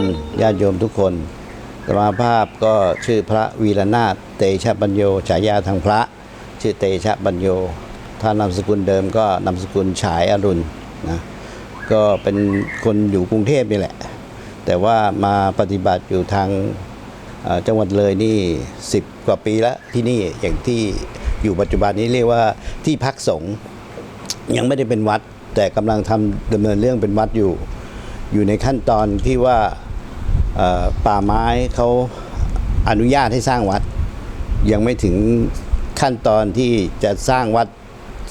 รญาติโยมทุกคนสมาภาพก็ชื่อพระวีรนาถเตชะปัญโยฉายาทางพระ ชื่อเตชะปัญโย ถ้านามสกุลเดิมก็นามสกุลฉายอรุณนะก็เป็นคนอยู่กรุงเทพนี่แหละ แต่ว่ามาปฏิบัติอยู่ทางจังหวัดเลยนี่ 10 กว่าปีแล้วที่นี่อย่างที่อยู่ปัจจุบันนี้เรียกว่าที่พักสงฆ์ยังไม่ได้เป็นวัด แต่กำลังทำดำเนินเรื่องเป็นวัดอยู่ อยู่ในขั้นตอนที่ว่าป่าไม้เขาอนุญาตให้สร้างวัด ยังไม่ถึงขั้นตอนที่จะสร้างวัด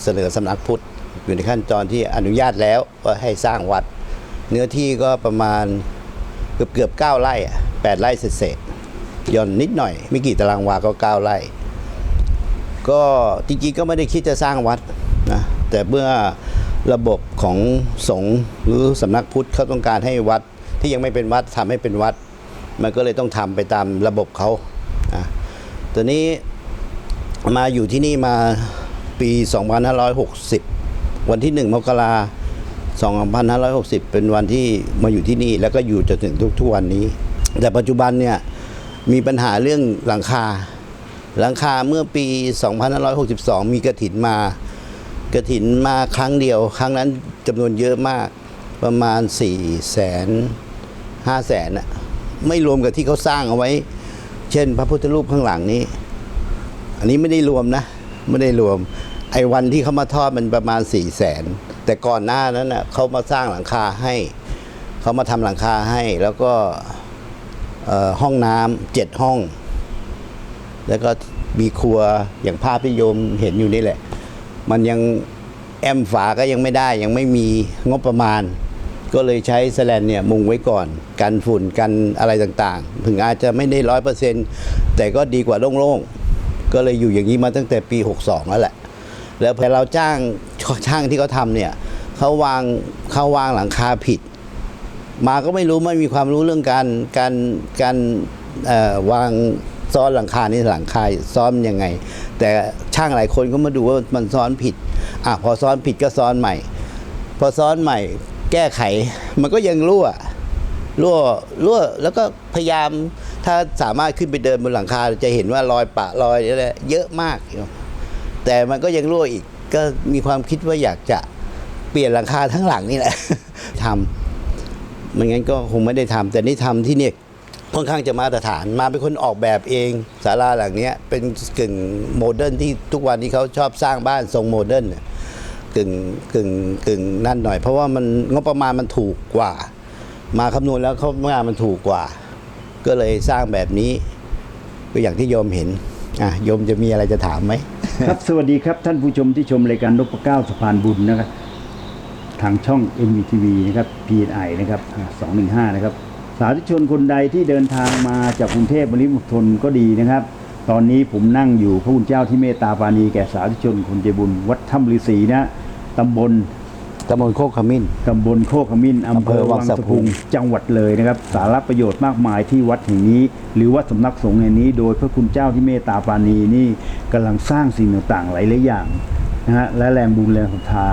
เสนอสำนักพุทธ อยู่ในขั้นตอนที่อนุญาตแล้วว่าให้สร้างวัด เนื้อที่ก็ประมาณเกือบเกือบเก้าไร่แปดไร่เศษย่อนนิดหน่อย ไม่กี่ตารางวาก็เก้าไร่ ก็จริงๆก็ไม่ได้คิดจะสร้างวัดนะแต่เมื่อ ระบบของสงฆ์หรือสำนักพุทธเขาต้องการให้วัดที่ยังไม่เป็นวัดทำให้เป็นวัด มันก็เลยต้องทำไปตามระบบเขานะตอนนี้มาอยู่ที่นี่มาปี 2560 วันที่ 1 มกรา2560 เป็นวันที่มาอยู่ที่นี่แล้วก็อยู่จนถึงทุกๆวันนี้ แต่ปัจจุบันเนี่ยมีปัญหาเรื่องหลังคา หลังคาเมื่อปี 2562 มีกระถินมา กระถินมาครั้งเดียว ครั้งนั้นจำนวนเยอะมากประมาณ4แสน5แสนอะไม่รวมกับที่เขาสร้างเอาไว้ เช่น พระพุทธรูปข้างหลังนี้ อันนี้ไม่ได้รวมนะ ไม่ได้รวม ไอ้วันที่เขามาทอดมันประมาณ4ี่แสนแต่ก่อนหน้านั้นน่ะเขามาสร้างหลังคาให้ เขามาทำหลังคาให้ แล้วก็ห้องน้ำเจ็ดห้อง แล้วก็มีครัวอย่างภาพที่โยมเห็นอยู่นี่แหละ มันยังแอมฝาก็ยังไม่ได้ยังไม่มีงบประมาณ ก็เลยใช้แสแลนเนี่ยมุงไว้ก่อน กันฝุ่นกันอะไรต่างๆ ถึงอาจจะไม่ได้ร้อยเปอร์เซ็นต์แต่ก็ดีกว่าโล่งๆ ก็เลยอยู่อย่างนี้มาตั้งแต่ปี 62 แล้วแหละ แล้วพอเราจ้างช่างที่เขาทำเนี่ยเขาวางเขาวางหลังคาผิด มาก็ไม่รู้ไม่มีความรู้เรื่องการการการวาง ซ้อนหลังคานี่หลังคาซ้อนยังไง แต่ช่างหลายคนก็มาดูว่ามันซ้อนผิดอะพอซ้อนผิดก็ซ้อนใหม่ พอซ้อนใหม่ แก้ไขมันก็ยังรั่วรั่วรั่วแล้วก็พยายามถ้าสามารถขึ้นไปเดินบนหลังคาจะเห็นว่ารอยปะรอยอะไรเยอะมากอยู่แต่มันก็ยังรั่วอีกก็มีความคิดว่าอยากจะเปลี่ยนหลังคาทั้งหลังนี่แหละทำไม่งั้นก็คงไม่ได้ทำแต่นี่ทำที่เนี่ย ค่อนข้างจะมาตรฐานมาเป็นคนออกแบบเองศาลาหลังนี้เป็นกึ่งโมเดิร์นที่ทุกวันนี้เขาชอบสร้างบ้านทรงโมเดิร์นกึ่งกึ่งกึ่งนั่นหน่อย เพราะว่ามันงบประมาณมันถูกกว่า มาคำนวณแล้วเขางานมันถูกกว่า ก็เลยสร้างแบบนี้ก็อย่างที่โยมเห็นอะโยมจะมีอะไรจะถามไหมครับสวัสดีครับท่านผู้ชมที่ชมรายการนพเก้าสะพานบุญนะครับทางช่อง MVTV นะครับ PNI นะครับอ่า215 นะครับ สาธุชนคนใดที่เดินทางมาจากกรุงเทพบริมณฑลก็ดีนะครับ ตอนนี้ผมนั่งอยู่พระคุณเจ้าที่เมตตาปราณีแก่สาธุชนคนใจบุญวัดถ้ำฤาษีนะตำบลตำบลโคกขมิ้นตำบลโคกขมิ้นอำเภอวังสะพุงจังหวัดเลยนะครับ สาระประโยชน์มากมายที่วัดแห่งนี้ หรือวัดสำนักสงฆ์แห่งนี้ โดยพระคุณเจ้าที่เมตตาปราณีนี่กำลังสร้างสิ่งต่างๆหลายๆอย่างนะฮะและแรงบุญแรงศรัทธา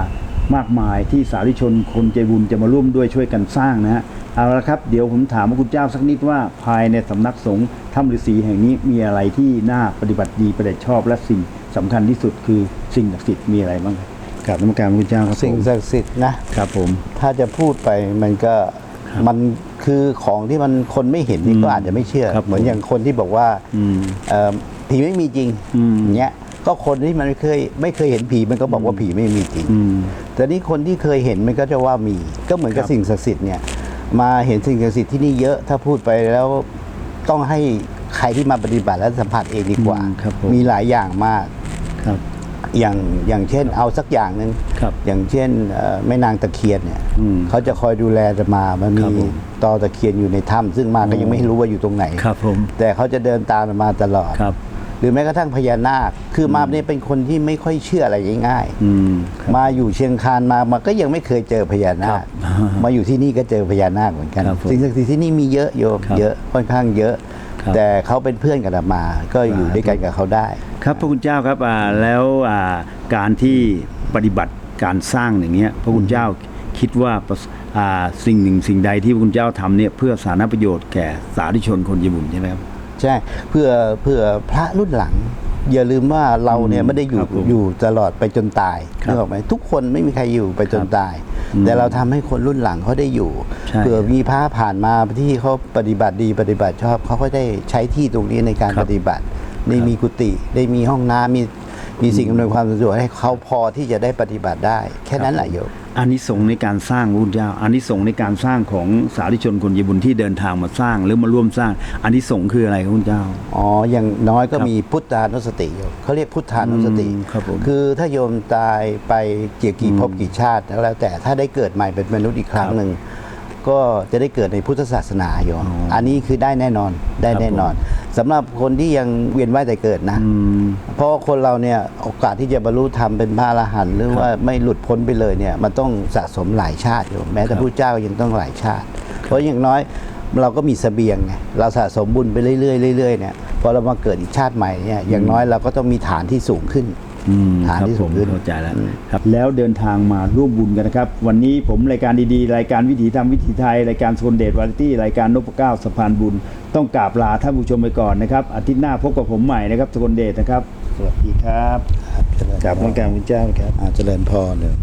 มากมายที่สาธุชนคนใจบุญจะมาร่วมด้วยช่วยกันสร้างนะฮะเอาละครับ เดี๋ยวผมถามพระคุณเจ้าสักนิดว่าภายในสำนักสงฆ์ถ้ำฤาษีแห่งนี้มีอะไรที่น่าปฏิบัติดีปฏิบัติชอบและสิ่งสำคัญที่สุดคือสิ่งศักดิ์สิทธิ์มีอะไรบ้างครับกราบนมัสการพระคุณเจ้าครับสิ่งผมศักดิ์สิทธิ์นะครับผมถ้าจะพูดไปมันก็มันคือของที่มันคนไม่เห็นนี่อืมก็อาจจะไม่เชื่อครับเหมือนอย่างคนที่บอกว่าอืมเอ่อผีไม่มีจริงอืมอย่างเงี้ยก็คนที่มันไม่เคยไม่เคยเห็นผีมันก็บอกว่าผีไม่มีจริงอืม แต่นี่คนที่เคยเห็นมันก็จะว่ามี ก็เหมือนกับครับสิ่งศักดิ์สิทธิ์เนี่ยมาเห็นสิ่งศักดิ์สิทธิ์ที่นี่เยอะถ้าพูดไปแล้วต้องให้ใครที่มาปฏิบัติและสัมผัสเองดีกว่าอืมครับผมมีหลายอย่างมากครับอย่างอย่างเช่นเอาสักอย่างหนึ่งครับอย่างเช่นเอ่อแม่นางตะเคียนเนี่ยอืมเขาจะคอยดูแลจะมามันครัมีบผมตอตะเคียนอยู่ในถ้ำซึ่งมาก็ยังไม่รู้ว่าอยู่ตรงไหนครับผมแต่เขาจะเดินตามมาตลอดครับ หรือแม้กระทั่งพญานาค คือมาเนี่ยเป็นคนที่ไม่ค่อยเชื่ออะไรง่ายอืมๆมาอยู่เชียงคานมามาก็ยังไม่เคยเจอพญานาครัคบมาอยู่ที่นี่ก็เจอพญานาคเหมือนกันครับผมสิ่งศักดิ์สิทธิ์ที่นี่มีเยอะโยมครับเยอะค่อนข้างเยอะครับแต่เขาเป็นเพื่อนกันมา ก็อยู่ด้วยกันกับเขาได้ ครับพระคุณเจ้าครับอ่าแล้วอ่าการที่ปฏิบัติการสร้างอย่างเงี้ยพระคุณเจ้าคิดว่าประสอ่าสิ่งหนึ่งสิ่งใดที่พระคุณเจ้าทำเนี่ยเพื่อสาธารณประโยชน์แก่สาธุชนคนญี่ปุ่นใช่ไหมครับ ใช่เพื่อเพื่อพระรุ่นหลัง อย่าลืมว่าเราเนี่ยไม่ได้อยู่ครับผมอยู่ตลอดไปจนตายครับนึกออกไหมทุกคนไม่มีใครอยู่ไปจนตาย แต่เราทำให้คนรุ่นหลังเขาได้อยู่ใช่ เผื่อมีพระผ่านมาที่เขาปฏิบัติดีปฏิบัติชอบเขาก็ได้ใช้ที่ตรงนี้ในการครับปฏิบัติได้มีกุฏิได้มีห้องน้ำมีมีสิ่งอำนวยความสะดวกให้เขาพอที่จะได้ปฏิบัติได้ แค่นั้นแหละโยม อานิสงส์ในการสร้างพระพุทธเจ้าอานิสงส์ในการสร้างของสาธุชนคนญี่ปุ่นที่เดินทางมาสร้างหรือมาร่วมสร้างอานิสงส์คืออะไรครับคุณเจ้า อ๋อ อย่างน้อยก็ครับมีพุทธานุสติโยมเขาเรียกพุทธานุสติอืมครับผม คือถ้าโยมตายไปเกี่ยวกี่ภพกี่ชาติแล้วแล้วแต่ ถ้าได้เกิดใหม่เป็นมนุษย์อีกครั้งหนึ่ง ก็จะได้เกิดในพุทธศาสนาโยมอ๋ออัอันนี้คือได้แน่นอนได้ครับแน่นอนสำหรับคนที่ยังเวียนว่ายแต่เกิดนะอืมเพราะว่าคนเราเนี่ยโอกาสที่จะบรรลุธรรมเป็นพระอรหันต์หรือว่าไม่หลุดพ้นไปเลยเนี่ยมันต้องสะสมหลายชาติโยมแม้แต่ครับพระเจ้ายังต้องหลายชาติ เพราะอย่างน้อยเราก็มีเสบียงไงเราสะสมบุญไปเรื่อยๆเรื่อยๆเนี่ยพอเรามาเกิดอีกชาติใหม่เนี่ยอย่างน้อยเราก็ต้องมีฐานที่สูงขึ้นอืม ฐานครับที่ผสูมงขึ้นเข้าใจแล้วครับแล้วเดินทางมาร่วมบุญกันนะครับ วันนี้ผมรายการดีๆ รายการวิถีธรรมวิถีไทย รายการโซนเดชวาไรตี้รายการนพเก้าสะพานบุญ ต้องกราบลาท่านผู้ชมไปก่อนนะครับอาทิตย์หน้าพบกับผมใหม่นะครับโซนเดชนะครับ สวัสดีครับกราบนมักการพระเจ้าครับอาเจริญพรเลย